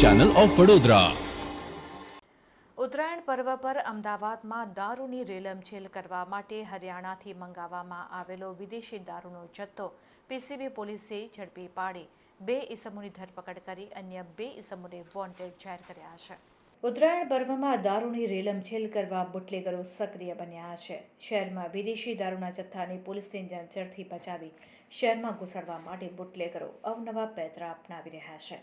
Channel of Vadodara Uttarayan પર્વ પર અમદાવાદમાં દારૂની રેલમછેલ કરવા માટે હરિયાણાથી મંગાવવામાં આવેલો વિદેશી દારૂનો જથ્થો પીસીબી પોલીસે ઝડપી પાડી. બે ઇસમોની ધરપકડ કરી અન્ય બે ઇસમોને વોન્ટેડ જાહેર કર્યા છે. ઉત્તરાયણ પર્વમાં દારૂની રેલમછેલ કરવા બુટલેગરો સક્રિય બન્યા છે. શહેરમાં વિદેશી દારૂના જથ્થાને પોલીસની નજરથી બચાવી શહેરમાં ઘૂસાડવા માટે બુટલેગરો અવનવા પેતરા અપનાવી રહ્યા છે.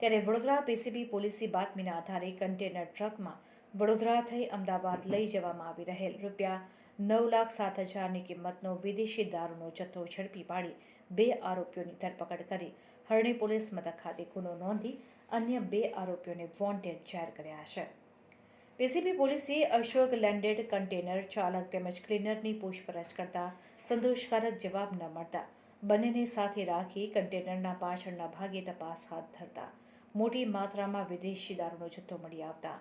ત્યારે વડોદરા પીસીબી પોલીસી બાતમીના આધારે કન્ટેનર ટ્રકમાં વડોદરા થઈ અમદાવાદ લઈ જવામાં આવી રહેલ રૂપિયા નવ લાખ સાત હજારની કિંમતનો વિદેશી દારૂનો જથ્થો ઝડપી પાડી બે આરોપીઓની ધરપકડ કરી. હરણી પોલીસ મથક ખાતે ગુનો નોંધી અન્ય બે આરોપીઓને વોન્ટેડ જાહેર કર્યા છે. પીસીબી પોલીસે અશોક લેન્ડેડ કન્ટેનર ચાલક તેમજ ક્લીનરની પૂછપરછ કરતા સંતોષકારક જવાબ ન મળતા બંનેને સાથે રાખી કન્ટેનરના પાછળના ભાગે તપાસ હાથ ધરતા મોટી માત્રામાં વિદેશી દારૂનો જથ્થો મળી આવતા.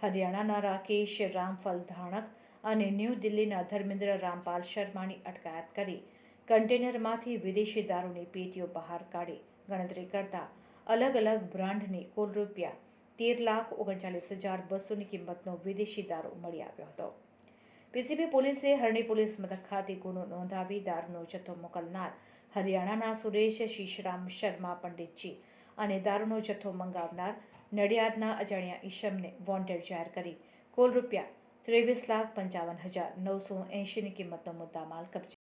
હરિયાણાના રાકેશ રામફલ ધાણક અને ન્યૂ દિલ્હીના ધર્મેન્દ્ર રામપાલ શર્માની અટકાયત કરી કન્ટેનરમાંથી વિદેશી દારૂની પેટીઓ બહાર કાઢી ગણતરી કરતા અલગ અલગ બ્રાન્ડની કુલ રૂપિયા તેર લાખ ઓગણચાલીસ હજાર બસોની કિંમતનો વિદેશી દારૂ મળી આવ્યો હતો. પીસીબી પોલીસે હરણી પોલીસ મથક ખાતે ગુનો નોંધાવી દારૂનો જથ્થો મોકલનાર હરિયાણાના સુરેશ શીશરામ શર્મા પંડિતજી અને દારૂનો જથ્થો મંગાવનાર નડિયાદના અજાણ્યા ઈશમને વોન્ટેડ જાહેર કરી. કુલ રૂપિયા ત્રેવીસ લાખ પંચાવન હજાર નવસો એંશીની કિંમતનો મુદ્દામાલ કબજે